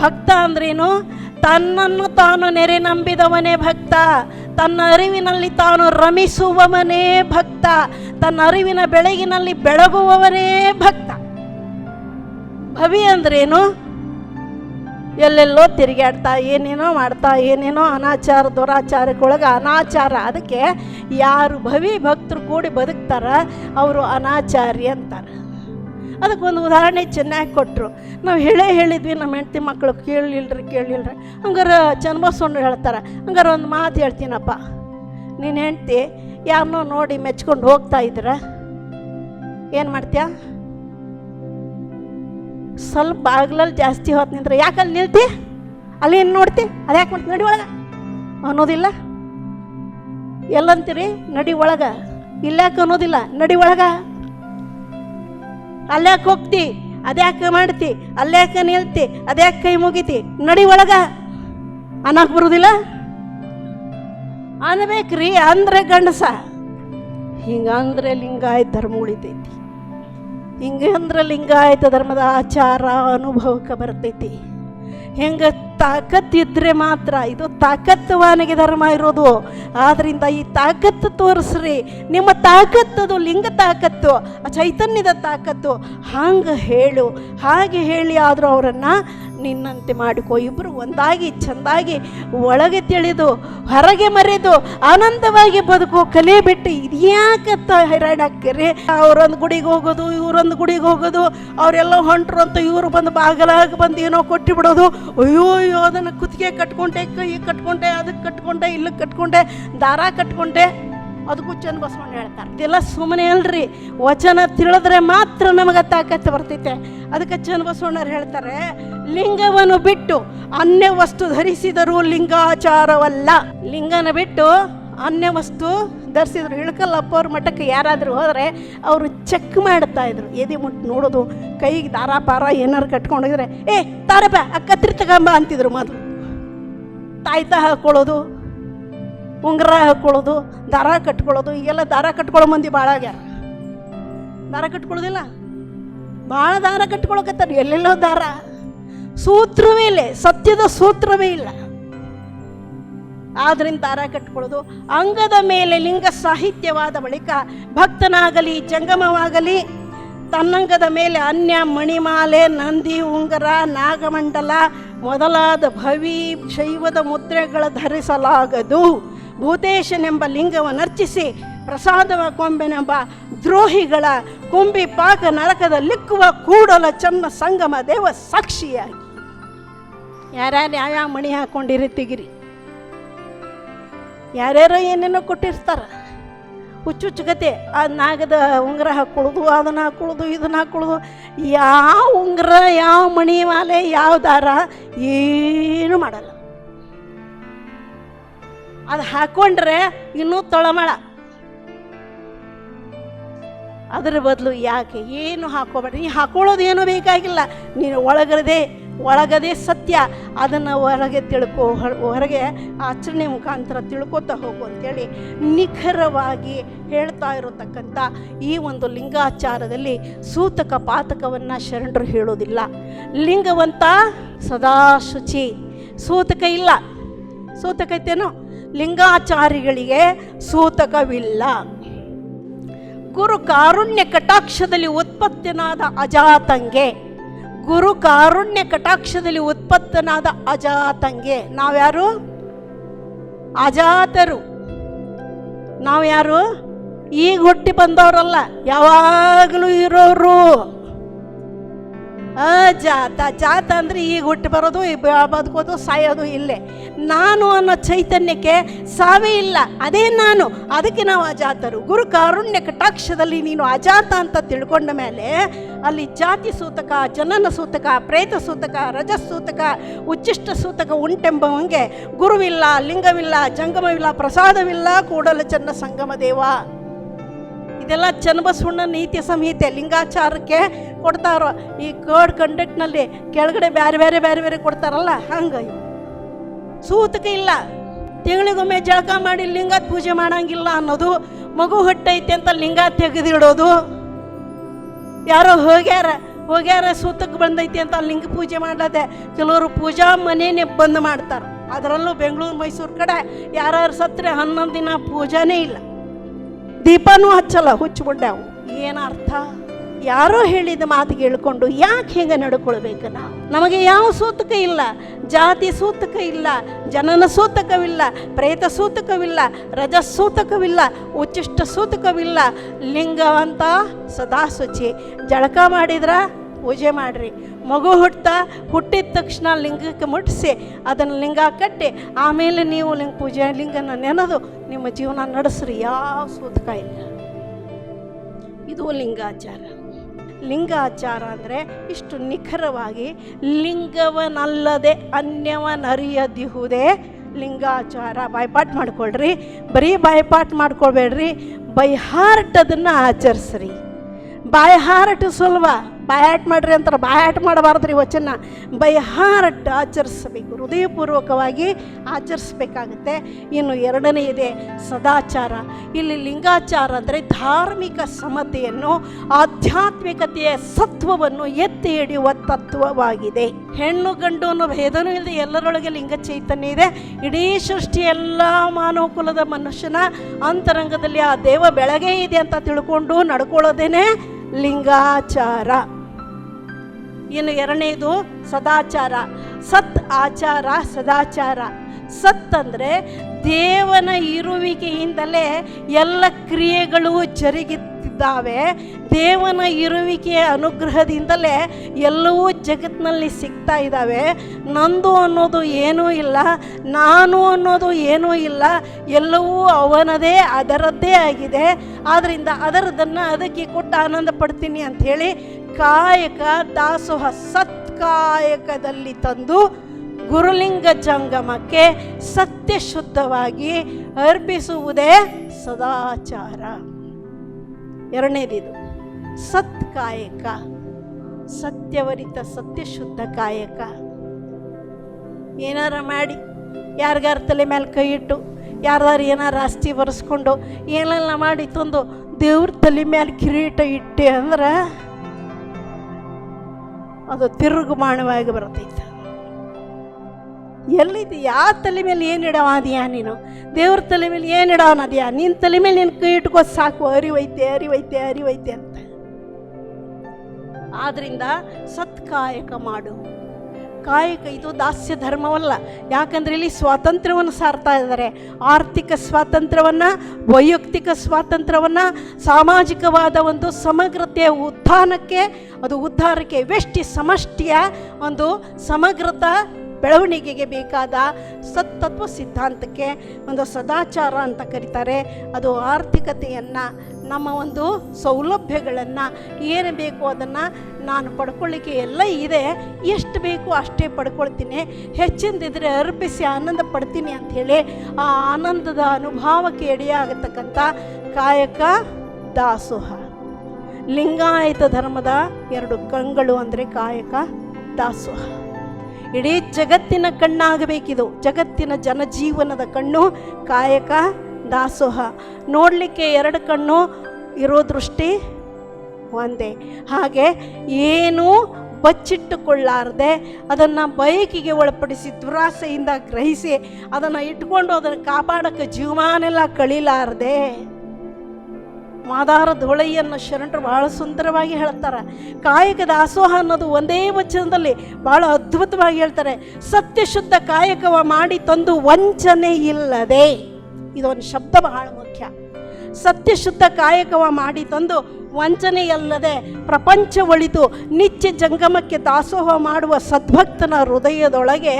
ಭಕ್ತ ಅಂದ್ರೇನು? ತನ್ನನ್ನು ತಾನು ನೆರೆ ನಂಬಿದವನೇ ಭಕ್ತ. ತನ್ನ ಅರಿವಿನಲ್ಲಿ ತಾನು ರಮಿಸುವವನೇ ಭಕ್ತ. ತನ್ನ ಅರಿವಿನ ಬೆಳಗಿನಲ್ಲಿ ಬೆಳಗುವವನೇ ಭಕ್ತ. ಭವಿ ಅಂದ್ರೇನು? ಎಲ್ಲೆಲ್ಲೋ ತಿರುಗಾಡ್ತಾ ಏನೇನೋ ಮಾಡ್ತಾ, ಏನೇನೋ ಅನಾಚಾರ ದುರಾಚಾರಕ್ಕೊಳಗೆ ಅನಾಚಾರ. ಅದಕ್ಕೆ ಯಾರು ಭವಿ ಭಕ್ತರು ಕೂಡಿ ಬದುಕ್ತಾರ, ಅವರು ಅನಾಚಾರಿ ಅಂತಾರೆ. ಅದಕ್ಕೆ ಒಂದು ಉದಾಹರಣೆ ಚೆನ್ನಾಗಿ ಕೊಟ್ಟರು ನಾವು ಹೇಳೇ ಹೇಳಿದ್ವಿ, ನಮ್ಮ ಹೆಂಡತಿ ಮಕ್ಕಳು ಕೇಳಿಲ್ರಿ ಕೇಳಿಲ್ರಿ. ಹಂಗಾರೆ ಚನ್ನಬಸವಣ್ಣ ಹೇಳ್ತಾರೆ. ಹಂಗಾರೆ ಒಂದು ಮಾತು ಹೇಳ್ತೀನಪ್ಪ. ನೀನು ಹೆಂಡ್ತಿ ಯಾರನ್ನೋ ನೋಡಿ ಮೆಚ್ಕೊಂಡು ಹೋಗ್ತಾ ಇದ್ರ? ಏನು ಮಾಡ್ತೀಯಾ? ಸ್ವಲ್ಪ ಬಾಗ್ಲಲ್ಲಿ ಜಾಸ್ತಿ ಹೊತ್ತು ನಿಂತ್ರೆ ಯಾಕೆ ಅಲ್ಲಿ ನಿಲ್ತಿ? ಅಲ್ಲಿ ಏನು ನೋಡ್ತಿ? ಅದು ಯಾಕೆ ಮಾಡ್ತಿ ನಡಿ ಒಳಗೆ? ಅನ್ನೋದಿಲ್ಲ. ಎಲ್ಲಂತೀರಿ? ನಡಿ ಒಳಗೆ. ಇಲ್ಯಾಕೆ ಅನ್ನೋದಿಲ್ಲ. ನಡಿ ಒಳಗೆ. ಅಲ್ಯಾಕೆ ಹೋಗ್ತಿ? ಅದ್ಯಾಕೆ ಮಾಡ್ತಿ? ಅಲ್ಯಾಕೆ ನಿಲ್ತಿ? ಅದ್ಯಾಕೆ ಕೈ ಮುಗಿತಿ? ನಡಿ ಒಳಗೆ. ಅನ್ನಕ್ಕೆ ಬರುದಿಲ್ಲ? ಅನ್ಬೇಕ್ರಿ ಅಂದ್ರೆ ಗಂಡಸ. ಹಿಂಗಂದ್ರೆ ಲಿಂಗಾಯತ ಧರ್ಮ ಉಳಿತೈತಿ ಹಿಂಗೆ ಅಂದ್ರೆ ಲಿಂಗಾಯತ ಧರ್ಮದ ಆಚಾರ ಅನುಭವಕ್ಕೆ ಬರ್ತೈತಿ. ಹೆಂಗೆ ತಾಕತ್ತಿದ್ರೆ ಮಾತ್ರ ಇದು ತಾಕತ್ತುವಾನಿಗೆ ಧರ್ಮ ಇರೋದು. ಆದ್ರಿಂದ ಈ ತಾಕತ್ತು ತೋರಿಸ್ರಿ. ನಿಮ್ಮ ತಾಕತ್ತದು ಲಿಂಗ ತಾಕತ್ತು ಚೈತನ್ಯದ ತಾಕತ್ತು. ಹಂಗೆ ಹೇಳು. ಹಾಗೆ ಹೇಳಿ ಆದರೂ ಅವರನ್ನು ನಿನ್ನಂತೆ ಮಾಡಿಕೋ. ಇಬ್ಬರು ಒಂದಾಗಿ ಚೆಂದಾಗಿ ಒಳಗೆ ತಿಳಿದು, ಹೊರಗೆ ಮರೆದು ಆನಂದವಾಗಿ ಬದುಕು ಕಲೆ ಬಿಟ್ಟು ಇದ್ಯಾಕತ್ತ ಹೈರಾಣಾಕ್ಕಿರಿ ಅವ್ರೊಂದು ಗುಡಿಗೆ ಹೋಗೋದು, ಇವ್ರೊಂದು ಗುಡಿಗೆ ಹೋಗೋದು, ಅವರೆಲ್ಲ ಹೊಂಟ್ರು ಅಂತ ಇವರು ಬಂದು ಬಾಗಲಾಗಿ ಬಂದು ಏನೋ ಕೊಟ್ಟು ಬಿಡೋದು ಅಯ್ಯೋ ಅಯ್ಯೋ, ಅದನ್ನು ಕುತ್ತಿಗೆ ಕಟ್ಕೊಂಡೆ, ಕೈ ಕಟ್ಕೊಂಡೆ, ಅದಕ್ಕೆ ಕಟ್ಕೊಂಡೆ ಇಲ್ಲಕ್ಕೆ ಕಟ್ಕೊಂಡೆ, ದಾರ ಕಟ್ಕೊಂಡೆ. ಅದಕ್ಕೂ ಚಂದ ಬಸವಣ್ಣ ಹೇಳ್ತಾರೆ. ಇದೆಲ್ಲ ಸುಮ್ಮನೆ ಅಲ್ರಿ ವಚನ ತಿಳಿದ್ರೆ ಮಾತ್ರ ನಮಗೆ ತಾಕತ್ತು ಬರ್ತೈತೆ. ಅದಕ್ಕೆ ಚಂದ ಬಸವಣ್ಣರು ಹೇಳ್ತಾರೆ, ಲಿಂಗವನ್ನು ಬಿಟ್ಟು ಅನ್ಯ ವಸ್ತು ಧರಿಸಿದರೂ ಲಿಂಗಾಚಾರವಲ್ಲ. ಲಿಂಗನ ಬಿಟ್ಟು ಅನ್ಯ ವಸ್ತು ಧರಿಸಿದ್ರು. ಇಳ್ಕಲ್ಲಪ್ಪ ಅವ್ರ ಮಠಕ್ಕೆ ಯಾರಾದರೂ ಹೋದರೆ ಅವರು ಚೆಕ್ ಮಾಡ್ತಾ ಇದ್ರು. ಎದೆ ಮುಟ್ಟು ನೋಡೋದು ಕೈಗೆ ದಾರ ಪಾರ ಏನಾರು ಕಟ್ಕೊಂಡಿದ್ರೆ ಏ, ತಾರಪ್ಪ, ಆ ಕತ್ರಿ ತಗೊಂಬ ಅಂತಿದ್ರು ಮೊದಲು. ತಾಯ್ತಾ ಹಾಕ್ಕೊಳ್ಳೋದು ಉಂಗುರ ಹಾಕ್ಕೊಳ್ಳೋದು ದಾರ ಕಟ್ಕೊಳ್ಳೋದು, ಈಗೆಲ್ಲ ದಾರ ಕಟ್ಕೊಳ್ಳೋ ಮಂದಿ ಭಾಳ ಆಗ್ಯಾರ. ದಾರ ಕಟ್ಕೊಳ್ಳೋದಿಲ್ಲ? ಭಾಳ ದಾರ ಕಟ್ಕೊಳಕತ್ತಾರ, ಎಲ್ಲೆಲ್ಲೋ ದಾರ. ಸೂತ್ರವೇ ಇಲ್ಲ, ಸತ್ಯದ ಸೂತ್ರವೇ ಇಲ್ಲ. ಆದ್ರಿಂದ ದಾರ ಕಟ್ಕೊಳ್ಳೋದು, ಅಂಗದ ಮೇಲೆ ಲಿಂಗ ಸಾಹಿತ್ಯವಾದ ಬಳಿಕ ಭಕ್ತನಾಗಲಿ, ಜಂಗಮವಾಗಲಿ, ತನ್ನಂಗದ ಮೇಲೆ ಅನ್ಯ, ಮಣಿಮಾಲೆ, ನಂದಿ, ಉಂಗರ, ನಾಗಮಂಡಲ ಮೊದಲಾದ ಭವಿ, ಶೈವದ ಮುದ್ರೆಗಳ ಧರಿಸಲಾಗದು. ಭೂತೇಶನೆಂಬ ಲಿಂಗವನ್ನು ಅರ್ಚಿಸಿ ಪ್ರಸಾದವ ಕೊಂಬೆನೆಂಬ ದ್ರೋಹಿಗಳ ಕುಂಬಿ ಪಾಕ ನರಕದ ಲಿಕ್ಕುವ ಕೂಡಲ ಚನ್ನ ಸಂಗಮ ದೇವ ಸಾಕ್ಷಿಯಾಗಿ. ಯಾರ್ಯಾರು ಯಾವ್ಯಾವ ಮಣಿ ಹಾಕೊಂಡಿರಿ ತೆಗಿರಿ. ಯಾರ್ಯಾರೋ ಏನೇನೋ ಕೊಟ್ಟಿರ್ತಾರ. ಹುಚ್ಚುಚ್ಚುಗತೆ, ಆ ನಾಗದ ಉಂಗುರ ಹಾಕ್ಕೊಳ್ಳೋದು ಅದನ್ನು ಹಾಕ್ಕೊಳ್ಳೋದು ಇದನ್ನ ಹಾಕ್ಕೊಳ್ಳೋದು ಯಾವ ಉಂಗುರ, ಯಾವ ಮಣಿ ಮಾಲೆ ಯಾವ ದಾರ, ಏನು ಮಾಡಲ್ಲ. ಅದು ಹಾಕೊಂಡ್ರೆ ಇನ್ನೂ ತೊಳಮಳ. ಅದರ ಬದಲು ಯಾಕೆ? ಏನು ಹಾಕೋಬೇಡ ನೀ ಹಾಕೊಳ್ಳೋದು ಏನೂ ಬೇಕಾಗಿಲ್ಲ. ನೀನು ಒಳಗದೆ ಒಳಗದೆ ಸತ್ಯ. ಅದನ್ನು ಹೊರಗೆ ತಿಳ್ಕೊ, ಹೊರಗೆ ಆಚರಣೆ ಮುಖಾಂತರ ತಿಳ್ಕೊತಾ ಹೋಗು ಅಂತೇಳಿ ನಿಖರವಾಗಿ ಹೇಳ್ತಾ ಇರತಕ್ಕಂಥ ಈ ಒಂದು ಲಿಂಗಾಚಾರದಲ್ಲಿ ಸೂತಕ ಪಾತಕವನ್ನು ಶರಣರು ಹೇಳೋದಿಲ್ಲ. ಲಿಂಗವಂತ ಸದಾ ಶುಚಿ. ಸೂತಕ ಇಲ್ಲ. ಸೂತಕ ಐತೇನೋ? ಲಿಂಗಾಚಾರಿಗಳಿಗೆ ಸೂತಕವಿಲ್ಲ. ಗುರು ಕಾರುಣ್ಯ ಕಟಾಕ್ಷದಲ್ಲಿ ಉತ್ಪತ್ತಿನಾದ ಅಜಾತಂಗೆ ಗುರು ಕಾರುಣ್ಯ ಕಟಾಕ್ಷದಲ್ಲಿ ಉತ್ಪತ್ತನಾದ ಅಜಾತಂಗೆ. ನಾವ್ಯಾರು? ಅಜಾತರು. ನಾವ್ಯಾರು? ಈಗ ಹುಟ್ಟಿ ಬಂದವರಲ್ಲ, ಯಾವಾಗಲೂ ಇರೋರು. ಅಜಾತ ಜಾತ ಅಂದರೆ ಈಗ ಹುಟ್ಟು ಬರೋದು ಬದುಕೋದು, ಸಾಯೋದು ಇಲ್ಲೇ. ನಾನು ಅನ್ನೋ ಚೈತನ್ಯಕ್ಕೆ ಸಾವೇ ಇಲ್ಲ. ಅದೇ ನಾನು. ಅದಕ್ಕೆ ನಾವು ಅಜಾತರು. ಗುರು ಕಾರುಣ್ಯ ಕಟಾಕ್ಷದಲ್ಲಿ ನೀನು ಅಜಾತ ಅಂತ ತಿಳ್ಕೊಂಡ ಮೇಲೆ ಅಲ್ಲಿ ಜಾತಿ ಸೂತಕ, ಜನನ ಸೂತಕ, ಪ್ರೇತ ಸೂತಕ ರಜಸೂತಕ ಸೂತಕ, ಉಚ್ಚಿಷ್ಟ ಸೂತಕ ಉಂಟೆಂಬವಂಗೆ ಗುರುವಿಲ್ಲ, ಲಿಂಗವಿಲ್ಲ, ಜಂಗಮವಿಲ್ಲ, ಪ್ರಸಾದವಿಲ್ಲ ಕೂಡಲ ಚನ್ನ ಸಂಗಮ ದೇವ. ಇದೆಲ್ಲ ಚನ್ನಬಸವಣ್ಣ ನೀತಿ ಸಂಹಿತೆ ಲಿಂಗಾಚಾರಕ್ಕೆ ಕೊಡ್ತಾರೋ. ಈ ಕೋಡ್ ಕಂಡಕ್ಟ್ನಲ್ಲಿ ಕೆಳಗಡೆ ಬೇರೆ ಬೇರೆ ಬೇರೆ ಬೇರೆ ಕೊಡ್ತಾರಲ್ಲ ಹಂಗೆ. ಸೂತಕ ಇಲ್ಲ. ತಿಂಗಳಿಗೊಮ್ಮೆ ಜಳಕ ಮಾಡಿ ಲಿಂಗದ ಪೂಜೆ ಮಾಡಂಗಿಲ್ಲ ಅನ್ನೋದು ಮಗು ಹೊಟ್ಟೈತೆ ಅಂತ ಲಿಂಗ ತೆಗೆದಿಡೋದು. ಯಾರೋ ಹೋಗ್ಯಾರ ಹೋಗ್ಯಾರ ಸೂತಕ್ಕೆ ಬಂದೈತಿ ಅಂತ ಲಿಂಗ ಪೂಜೆ ಮಾಡದೆ ಕೆಲವರು ಪೂಜಾ ಮನೇನೆ ಬಂದ್ ಮಾಡ್ತಾರೆ. ಅದರಲ್ಲೂ ಬೆಂಗಳೂರು ಮೈಸೂರು ಕಡೆ ಯಾರು ಸತ್ರೆ ಹನ್ನೊಂದು ದಿನ ಪೂಜಾನೇ ಇಲ್ಲ. ದೀಪನೂ ಹಚ್ಚಲ್ಲ ಹುಚ್ಚಿಬಿಡ್ಯಾವು ಏನರ್ಥ ಯಾರೋ ಹೇಳಿದ ಮಾತು ಹೇಳ್ಕೊಂಡು ಯಾಕೆ ಹಿಂಗೆ ನಡ್ಕೊಳ್ಬೇಕು ನಾವು? ನಮಗೆ ಯಾವ ಸೂತಕ ಇಲ್ಲ. ಜಾತಿ ಸೂತಕ ಇಲ್ಲ, ಜನನ ಸೂತಕವಿಲ್ಲ, ಪ್ರೇತ ಸೂತಕವಿಲ್ಲ, ರಜ ಸೂತಕವಿಲ್ಲ, ಉಚ್ಚಿಷ್ಟ ಸೂತಕವಿಲ್ಲ. ಲಿಂಗವಂತ ಸದಾ ಶುಚಿ. ಜಳಕ ಮಾಡಿದ್ರ ಪೂಜೆ ಮಾಡಿರಿ. ಮಗು ಹುಟ್ಟ, ಹುಟ್ಟಿದ ತಕ್ಷಣ ಲಿಂಗಕ್ಕೆ ಮುಟ್ಟಿಸಿ, ಅದನ್ನು ಲಿಂಗ ಕಟ್ಟಿ, ಆಮೇಲೆ ನೀವು ಲಿಂಗ ಪೂಜೆ, ಲಿಂಗನ ನೆನೆದು ನಿಮ್ಮ ಜೀವನ ನಡೆಸ್ರಿ, ಯಾವ ಸೂತಕ ಇಲ್ಲ. ಇದು ಲಿಂಗಾಚಾರ. ಲಿಂಗಾಚಾರ ಅಂದರೆ ಇಷ್ಟು ನಿಖರವಾಗಿ, ಲಿಂಗವನಲ್ಲದೆ ಅನ್ಯವನರಿಯದಿಹುದೇ ಲಿಂಗಾಚಾರ. ಬಾಯ್ಪಾಟ್ ಮಾಡ್ಕೊಳ್ರಿ, ಬರೀ ಬಾಯ್ಪಾಟ್ ಮಾಡ್ಕೊಳ್ಬೇಡ್ರಿ ಬೈ ಹಾರ್ಟ್ ಅದನ್ನು ಆಚರಿಸ್ರಿ. ಬಾಯ್ ಹಾರ್ಟ್ ಸುಲಭ ಬಾಯಾಟ್ ಮಾಡ್ರಿ ಅಂತಾರೆ ಬಾಯಾಟ್ ಮಾಡಬಾರ್ದ್ರಿ ವಚನ. ಬೈ ಹಾರ್ಟ್ ಆಚರಿಸಬೇಕು, ಹೃದಯಪೂರ್ವಕವಾಗಿ ಆಚರಿಸ್ಬೇಕಾಗತ್ತೆ. ಇನ್ನು ಎರಡನೇ ಇದೆ, ಸದಾಚಾರ. ಇಲ್ಲಿ ಲಿಂಗಾಚಾರ ಅಂದರೆ ಧಾರ್ಮಿಕ ಸಮತೆಯನ್ನು, ಆಧ್ಯಾತ್ಮಿಕತೆಯ ಸತ್ವವನ್ನು ಎತ್ತಿ ಹಿಡಿಯುವ ತತ್ವವಾಗಿದೆ. ಹೆಣ್ಣು ಗಂಡು ಅನ್ನೋ ಭೇದನೂ ಇಲ್ಲದೆ ಎಲ್ಲರೊಳಗೆ ಲಿಂಗ ಚೈತನ್ಯ ಇದೆ. ಇಡೀ ಸೃಷ್ಟಿ ಎಲ್ಲ ಮಾನವ ಕುಲದ ಮನುಷ್ಯನ ಅಂತರಂಗದಲ್ಲಿ ಆ ದೇವ ಬೆಳಗೇ ಇದೆ ಅಂತ ತಿಳ್ಕೊಂಡು ನಡ್ಕೊಳ್ಳೋದೇನೆ ಲಿಂಗಾಚಾರ. ಇನ್ನು ಎರಡನೇದು ಸದಾಚಾರ. ಸತ್ ಆಚಾರ ಸದಾಚಾರ. ಸತ್ ಅಂದರೆ ದೇವನ ಇರುವಿಕೆಯಿಂದಲೇ ಎಲ್ಲ ಕ್ರಿಯೆಗಳು ಜರುಗುತ್ತಿದ್ದಾವೆ. ದೇವನ ಇರುವಿಕೆಯ ಅನುಗ್ರಹದಿಂದಲೇ ಎಲ್ಲವೂ ಜಗತ್ತಿನಲ್ಲಿ ಸಿಗ್ತಾ ಇದ್ದಾವೆ. ನಂದು ಅನ್ನೋದು ಏನೂ ಇಲ್ಲ, ನಾನು ಅನ್ನೋದು ಏನೂ ಇಲ್ಲ, ಎಲ್ಲವೂ ಅವನದೇ, ಅದರದ್ದೇ ಆಗಿದೆ. ಆದ್ದರಿಂದ ಅದರದನ್ನು ಅದಕ್ಕೆ ಕೊಟ್ಟು ಆನಂದ ಪಡ್ತೀನಿ ಅಂಥೇಳಿ ಕಾಯಕ ದಾಸೋಹ ಸತ್ಕಾಯಕದಲ್ಲಿ ತಂದು ಗುರುಲಿಂಗ ಜಂಗಮಕ್ಕೆ ಸತ್ಯಶುದ್ಧವಾಗಿ ಅರ್ಪಿಸುವುದೇ ಸದಾಚಾರ. ಎರಡನೇದಿದು, ಸತ್ ಕಾಯಕ, ಸತ್ಯವರಿತ ಸತ್ಯಶುದ್ಧ ಕಾಯಕ. ಏನಾರ ಮಾಡಿ, ಯಾರಿಗಾರ ತಲೆ ಮೇಲೆ ಕೈ ಇಟ್ಟು, ಯಾರ್ದಾರು ಏನಾರು ಆಸ್ತಿ ಬರೆಸ್ಕೊಂಡು, ಏನೆಲ್ಲ ಮಾಡಿ ತಂದು ದೇವ್ರ ತಲೆ ಮೇಲೆ ಕಿರೀಟ ಇಟ್ಟೆ ಅಂದ್ರೆ ಅದು ತಿರುಗುಮಾಣವಾಗಿ ಬರ್ತೈತೆ. ಎಲ್ಲಿದ್ದು? ಯಾವ ತಲೆ ಮೇಲೆ ಏನು ಇಡವ ಅದೀಯಾ ನೀನು? ದೇವ್ರ ತಲೆ ಮೇಲೆ ಏನು ಇಡವನ ನಿನ್ನ ತಲೆ ಮೇಲೆ ನಿನ್ನ ಕೈ ಇಟ್ಕೋ ಸಾಕು. ಅರಿವೈತೆ ಅರಿವೈತೆ ಅರಿವೈತೆ ಅಂತ. ಆದ್ರಿಂದ ಸತ್ಕಾಯಕ ಮಾಡು. ಕಾಯಕ ಇದು ದಾಸ್ಯ ಧರ್ಮವಲ್ಲ. ಯಾಕಂದ್ರೆ ಇಲ್ಲಿ ಸ್ವಾತಂತ್ರ್ಯವನ್ನು ಸಾರ್ತಾ ಇದ್ದಾರೆ. ಆರ್ಥಿಕ ಸ್ವಾತಂತ್ರ್ಯವನ್ನು, ವೈಯಕ್ತಿಕ ಸ್ವಾತಂತ್ರ್ಯವನ್ನು, ಸಾಮಾಜಿಕವಾದ ಒಂದು ಸಮಗ್ರತೆಯ ಉತ್ಥಾನಕ್ಕೆ, ಅದು ಉದ್ಧಾರಕ್ಕೆ ವ್ಯಷ್ಟಿ ಸಮಷ್ಟಿಯ ಒಂದು ಸಮಗ್ರತ ಬೆಳವಣಿಗೆಗೆ ಬೇಕಾದ ಸತ್ತತ್ವ ಸಿದ್ಧಾಂತಕ್ಕೆ ಒಂದು ಸದಾಚಾರ ಅಂತ ಕರೀತಾರೆ. ಅದು ಆರ್ಥಿಕತೆಯನ್ನು, ನಮ್ಮ ಒಂದು ಸೌಲಭ್ಯಗಳನ್ನು ಏನು ಬೇಕು ಅದನ್ನು ನಾನು ಪಡ್ಕೊಳ್ಳಿಕ್ಕೆ ಎಲ್ಲ ಇದೆ. ಎಷ್ಟು ಬೇಕು ಅಷ್ಟೇ ಪಡ್ಕೊಳ್ತೀನಿ. ಹೆಚ್ಚಿಂದಿದ್ರೆ ಅರ್ಪಿಸಿ ಆನಂದ ಪಡ್ತೀನಿ ಅಂಥೇಳಿ ಆ ಆನಂದದ ಅನುಭವಕ್ಕೆ ಎಡೆಯಾಗತಕ್ಕಂಥ ಕಾಯಕ ದಾಸೋಹ. ಲಿಂಗಾಯತ ಧರ್ಮದ ಎರಡು ಕಂಗಳು ಅಂದರೆ ಕಾಯಕ ದಾಸೋಹ. ಇಡೀ ಜಗತ್ತಿನ ಕಣ್ಣಾಗಬೇಕಿದು. ಜಗತ್ತಿನ ಜನಜೀವನದ ಕಣ್ಣು ಕಾಯಕ ದಾಸೋಹ. ನೋಡಲಿಕ್ಕೆ ಎರಡು ಕಣ್ಣು ಇರೋ ದೃಷ್ಟಿ ಒಂದೇ. ಹಾಗೆ ಏನೂ ಬಚ್ಚಿಟ್ಟುಕೊಳ್ಳಾರದೆ, ಅದನ್ನು ಬಯಕಿಗೆ ಒಳಪಡಿಸಿ ದುರಾಸೆಯಿಂದ ಗ್ರಹಿಸಿ, ಅದನ್ನು ಇಟ್ಕೊಂಡು ಅದನ್ನು ಕಾಪಾಡೋಕ್ಕೆ ಜೀವಮಾನೆಲ್ಲ ಕಳಿಲಾರದೆ. ಮಾದಾರ ಧೋಳೆಯನ್ನು ಶರಣರು ಬಹಳ ಸುಂದರವಾಗಿ ಹೇಳ್ತಾರೆ. ಕಾಯಕ ದಾಸೋಹ ಅನ್ನೋದು ಒಂದೇ ವಚನದಲ್ಲಿ ಬಹಳ ಅದ್ಭುತವಾಗಿ ಹೇಳ್ತಾರೆ. ಸತ್ಯಶುದ್ಧ ಕಾಯಕವ ಮಾಡಿ ತಂದು ವಂಚನೆ ಇಲ್ಲದೆ. ಇದೊಂದು ಶಬ್ದ ಬಹಳ ಮುಖ್ಯ. ಸತ್ಯಶುದ್ಧ ಕಾಯಕವ ಮಾಡಿ ತಂದು ವಂಚನೆಯಲ್ಲದೆ ಪ್ರಪಂಚ ಒಳಿತು ನಿತ್ಯ ಜಂಗಮಕ್ಕೆ ದಾಸೋಹ ಮಾಡುವ ಸದ್ಭಕ್ತನ ಹೃದಯದೊಳಗೆ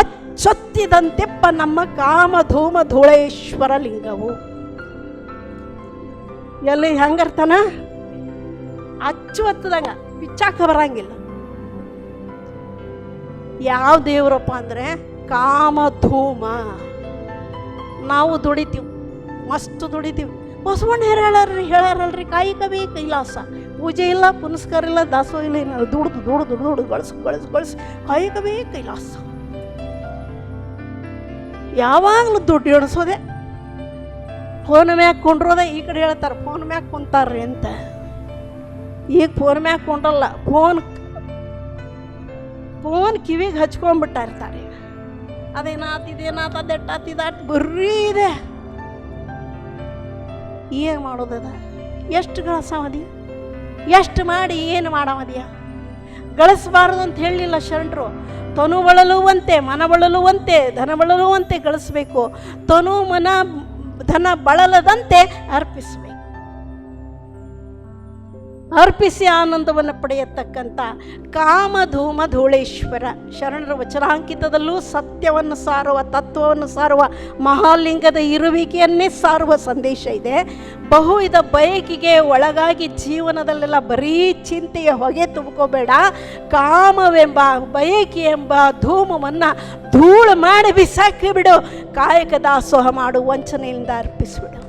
ಅಚ್ಚೊತ್ತಿದಂತೆಪ್ಪ ನಮ್ಮ ಕಾಮಧೂಮ ಧೂಳೇಶ್ವರ ಲಿಂಗವು ಎಲ್ಲಿ ಹೆಂಗರ್ತಾನ? ಅಚ್ಚು ಹತ್ತದಂಗ ಬಿಚ್ಚಾಕ ಬರಂಗಿಲ್ಲ. ಯಾವ ದೇವರಪ್ಪ ಅಂದರೆ ಕಾಮಧೂಮ. ನಾವು ದುಡಿತೀವಿ, ಮಸ್ತ್ ದುಡಿತೀವಿ. ಬಸವಣ್ಣ ಹೇಳಾರ್ರಿ ಹೇಳಾರಲ್ರಿ ಕಾಯಿಕವೇ ಕೈಲಾಸ. ಪೂಜೆ ಇಲ್ಲ, ಪುನಸ್ಕಾರ ಇಲ್ಲ ದಾಸೋಹ ಇಲ್ಲ ಏನು ದುಡ್ದು ದುಡ್ದು ದುಡ್ದು, ಗಳಿಸ್ ಗಳಿಸ್ ಗಳಿಸ್, ಕಾಯಿ ಕವಿ ಕೈಲಾಸ. ಯಾವಾಗಲೂ ದುಡ್ಡು ಎಣಿಸೋದೆ ಫೋನ್ ಮ್ಯಾಗ ಕುಂಡ್ರೋದೆ ಈ ಕಡೆ ಹೇಳ್ತಾರೆ, ಫೋನ್ ಮ್ಯಾಗ ಕುಂತಾರ್ರಿ ಅಂತ. ಈಗ ಫೋನ್ ಮ್ಯಾಗ ಕುಂಡ್ರಲ್ಲ, ಫೋನ್ ಫೋನ್ ಕಿವಿಗೆ ಹಚ್ಕೊಂಡ್ಬಿಟ್ಟ ಇರ್ತಾರೆ ಅದೇನಾತ್, ಇದೇನಾತ, ಅದೆಟ್ಟಾತ್ ಇದಾಟ್ ಬರ್ರೀ ಇದೆ. ಏನು ಮಾಡೋದದ ಎಷ್ಟು ಗಳಿಸವದಿ? ಎಷ್ಟು ಮಾಡಿ ಏನು ಮಾಡವದಿಯ ಗಳಿಸಬಾರದು ಅಂತ ಹೇಳಲಿಲ್ಲ ಶರಣರು. ತನು ಬಳಲುವಂತೆ, ಮನ ಬಳಲುವಂತೆ, ಧನ ಬಳಲುವಂತೆ ಗಳಿಸ್ಬೇಕು. ತನು ಮನ ಧನ ಬಳಲದಂತೆ ಅರ್ಪಿಸಬೇಕು ಅರ್ಪಿಸಿ ಆನಂದವನ್ನು ಪಡೆಯತಕ್ಕಂಥ ಕಾಮಧೂಮ ಧೂಳೇಶ್ವರ ಶರಣರ ವಚನಾಂಕಿತದಲ್ಲೂ ಸತ್ಯವನ್ನು ಸಾರುವ, ತತ್ವವನ್ನು ಸಾರುವ, ಮಹಾಲಿಂಗದ ಇರುವಿಕೆಯನ್ನೇ ಸಾರುವ ಸಂದೇಶ ಇದೆ. ಬಹುವಿಧ ಬಯಕಿಗೆ ಒಳಗಾಗಿ ಜೀವನದಲ್ಲೆಲ್ಲ ಬರೀ ಚಿಂತೆಯ ಹೊಗೆ ತುಂಬ್ಕೋಬೇಡ. ಕಾಮವೆಂಬ ಬಯಕೆ ಎಂಬ ಧೂಮವನ್ನು ಧೂಳು ಮಾಡಿ ಬಿಸಾಕಿ ಬಿಡು. ಕಾಯಕ ದಾಸೋಹ ಮಾಡು, ವಂಚನೆಯಿಂದ ಅರ್ಪಿಸಿಬಿಡು.